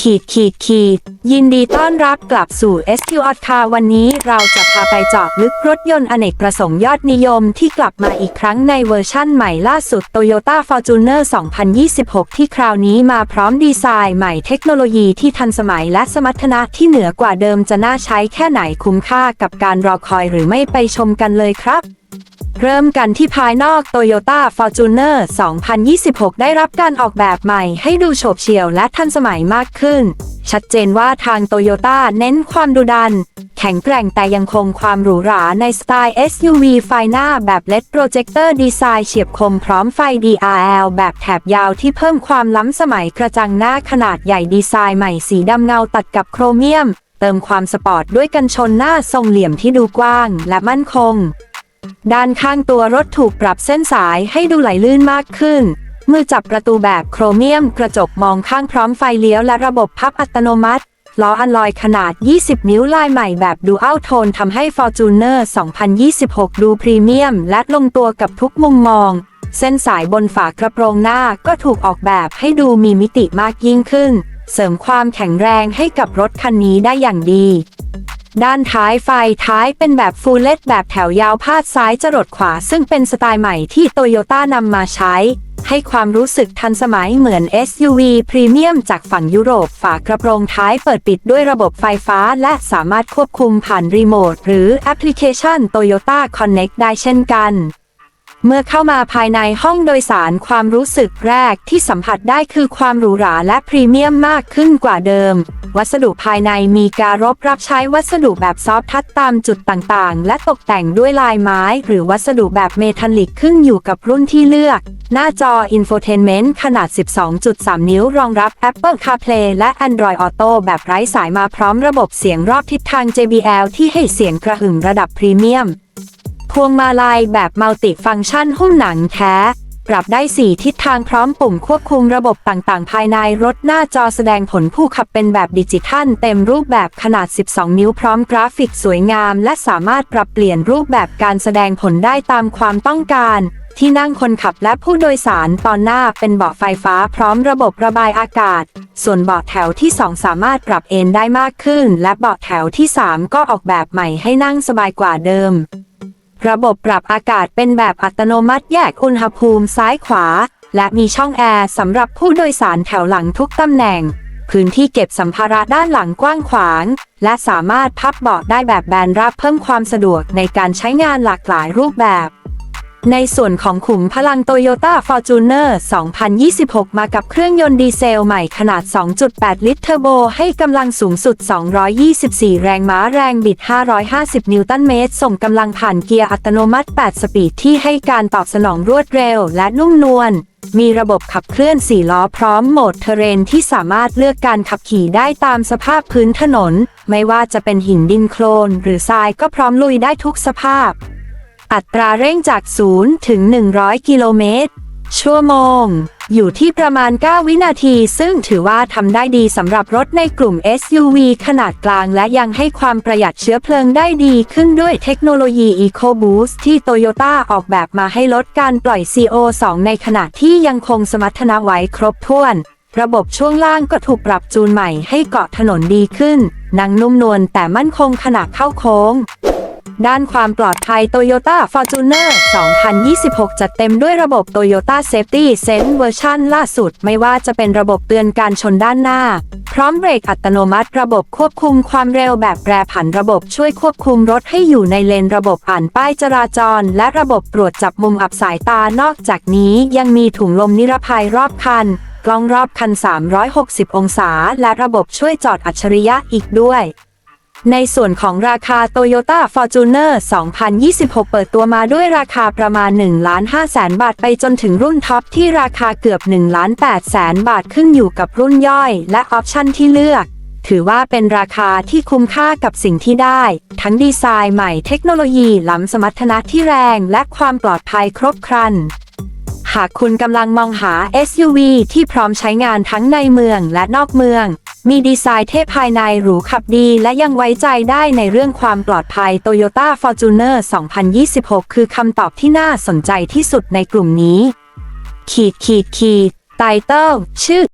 ขีดขีดขีด ยินดีต้อนรับกลับสู่ SQ o t c a r วันนี้เราจะพาไปเจาะลึกรถยนต์อเนกประสงค์ยอดนิยมที่กลับมาอีกครั้งในเวอร์ชั่นใหม่ล่าสุด Toyota Fortuner 2026 ที่คราวนี้มาพร้อมดีไซน์ใหม่เทคโนโลยีที่ทันสมัยและสมรรถนะที่เหนือกว่าเดิมจะน่าใช้แค่ไหนคุ้มค่ากับการรอคอยหรือไม่ไปชมกันเลยครับ เริ่มกันที่ภายนอก Toyota Fortuner 2026 ได้รับการออกแบบใหม่ให้ดูโฉบเฉี่ยวและทันสมัยมากขึ้น ชัดเจนว่าทาง Toyota เน้นความดุดัน แข็งแกร่งแต่ยังคงความหรูหราในสไตล์ SUV ไฟหน้าแบบ LED Projector ดีไซน์เฉียบคมพร้อมไฟ DRL แบบแถบยาวที่เพิ่มความล้ำสมัยกระจังหน้าขนาดใหญ่ดีไซน์ใหม่สีดำเงาตัดกับโครเมียม เติมความสปอร์ตด้วยกันชนหน้าทรงเหลี่ยมที่ดูกว้างและมั่นคง ด้านข้างตัวรถถูกปรับเส้นสายให้ดูไหลลื่นมากขึ้น มือจับประตูแบบโครเมียม กระจกมองข้างพร้อมไฟเลี้ยวและระบบพับอัตโนมัติล้ออัลลอยขนาด 20 นิ้วลายใหม่แบบดูอัลโทนทำให้ Fortuner 2026 ดูพรีเมียม และลงตัวกับทุกมุมมอง เส้นสายบนฝากระโปรงหน้าก็ถูกออกแบบให้ดูมีมิติมากยิ่งขึ้น เสริมความแข็งแรงให้กับรถคันนี้ได้อย่างดี ด้านท้ายไฟท้ายเป็นแบบฟูลเลตแบบแถวยาวพาดซ้ายจรดขวา ซึ่งเป็นสไตล์ใหม่ที่โตโยต้านำมาใช้ ให้ความรู้สึกทันสมัยเหมือน SUV พรีเมียมจากฝั่งยุโรปฝากระโปรงท้ายเปิดปิดด้วยระบบไฟฟ้า และสามารถควบคุมผ่านรีโมทหรือแอปพลิเคชัน Toyota Connect ได้เช่นกัน เมื่อเข้ามาภายในห้องโดยสารความรู้สึกแรกที่สัมผัสได้คือความหรูหราและพรีเมียมมากขึ้นกว่าเดิม วัสดุภายในมีการบรับใช้วัสดุแบบซอฟทัชตามจุดต่างๆ และตกแต่งด้วยลายไม้ หรือวัสดุแบบเมทัลลิกขึ้นอยู่กับรุ่นที่เลือก หน้าจอ Infotainment ขนาด 12.3 นิ้วรองรับ Apple CarPlay และ Android Auto แบบไร้สายมาพร้อมระบบเสียงรอบทิศทาง JBL ที่ให้เสียงกระหึ่มระดับพรีเมียม พวงมาลัยแบบมัลติฟังก์ชันหุ้มหนังแท้ ปรับได้ 4 ทิศทางพร้อมปุ่มควบคุมระบบต่างๆ ภายในรถหน้าจอแสดงผลผู้ขับเป็นแบบดิจิทัล เต็มรูปแบบขนาด 12 นิ้วพร้อมกราฟิกสวยงาม และสามารถปรับเปลี่ยนรูปแบบการแสดงผลได้ตามความต้องการที่นั่งคนขับและผู้โดยสารตอนหน้าเป็นเบาะไฟฟ้าพร้อมระบบระบายอากาศ ส่วนเบาะแถวที่ 2 สามารถปรับเอนได้มากขึ้น และเบาะแถวที่ 3 ก็ออกแบบใหม่ให้นั่งสบายกว่าเดิม ระบบปรับอากาศเป็นแบบอัตโนมัติแยกอุณหภูมิซ้ายขวา และมีช่องแอร์สำหรับผู้โดยสารแถวหลังทุกตำแหน่ง พื้นที่เก็บสัมภาระด้านหลังกว้างขวาง และสามารถพับเบาะได้แบบแบนราบเพิ่มความสะดวกในการใช้งานหลากหลายรูปแบบ ในส่วนของขุมพลัง Toyota Fortuner 2026 มากับเครื่องยนต์ดีเซลใหม่ขนาด 2.8 ลิตรเทอร์โบ ให้กำลังสูงสุด 224 แรงม้าแรงบิด 550 นิวตันเมตร ส่งกำลังผ่านเกียร์อัตโนมัติ 8 สปีดที่ให้การตอบสนองรวดเร็วและนุ่มนวล มีระบบขับเคลื่อน 4 ล้อพร้อมโหมดเทเรนที่สามารถเลือกการขับขี่ได้ตามสภาพพื้นถนน ไม่ว่าจะเป็นหินดินโคลน หรือทรายก็พร้อมลุยได้ทุกสภาพ อัตราเร่งจาก 0 ถึง 100 กิโลเมตร ชั่วโมง อยู่ที่ประมาณ 9 วินาที ซึ่งถือว่าทำได้ดีสำหรับรถในกลุ่ม SUV ขนาดกลาง และยังให้ความประหยัดเชื้อเพลิงได้ดีขึ้นด้วยเทคโนโลยี EcoBoost ที่ Toyota ออกแบบมาให้ลดการปล่อย CO2 ในขณะที่ยังคงสมรรถนะไว้ครบถ้วนระบบช่วงล่างก็ถูกปรับจูนใหม่ให้เกาะถนนดีขึ้น นั่งนุ่มนวลแต่มั่นคงขณะเข้าโค้ง ด้านความปลอดภัย Toyota Fortuner 2026 จัดเต็มด้วยระบบ Toyota Safety Sense เวอร์ชันล่าสุด ไม่ว่าจะเป็นระบบเตือนการชนด้านหน้า พร้อมเบรกอัตโนมัติ ระบบควบคุมความเร็วแบบแปรผันระบบช่วยควบคุมรถให้อยู่ในเลนระบบอ่านป้ายจราจร และระบบตรวจจับมุมอับสายตานอกจากนี้ยังมีถุงลมนิรภัยรอบคัน กล้องรอบคัน 360 องศา และระบบช่วยจอดอัจฉริยะอีกด้วย ในส่วนของราคา Toyota Fortuner 2026 เปิดตัวมาด้วยราคาประมาณ1ล้าน5แสนบาทไปจนถึงรุ่นท็อปที่ราคาเกือบ1ล้าน8แสนบาทขึ้นอยู่กับรุ่นย่อย และออปชันที่เลือก ถือว่าเป็นราคาที่คุ้มค่ากับสิ่งที่ได้ ทั้งดีไซน์ใหม่เทคโนโลยีล้ำสมรรถนะที่แรง และความปลอดภัยครบครันหากคุณกำลังมองหา SUV ที่พร้อมใช้งานทั้งในเมืองและนอกเมือง มีดีไซน์เทพภายในหรูขับดีและยังไว้ใจได้ในเรื่องความปลอดภัย Toyota Fortuner 2026 คือคำตอบที่น่าสนใจที่สุดในกลุ่มนี้ ขีดขีดขีดไตเติลชื่อ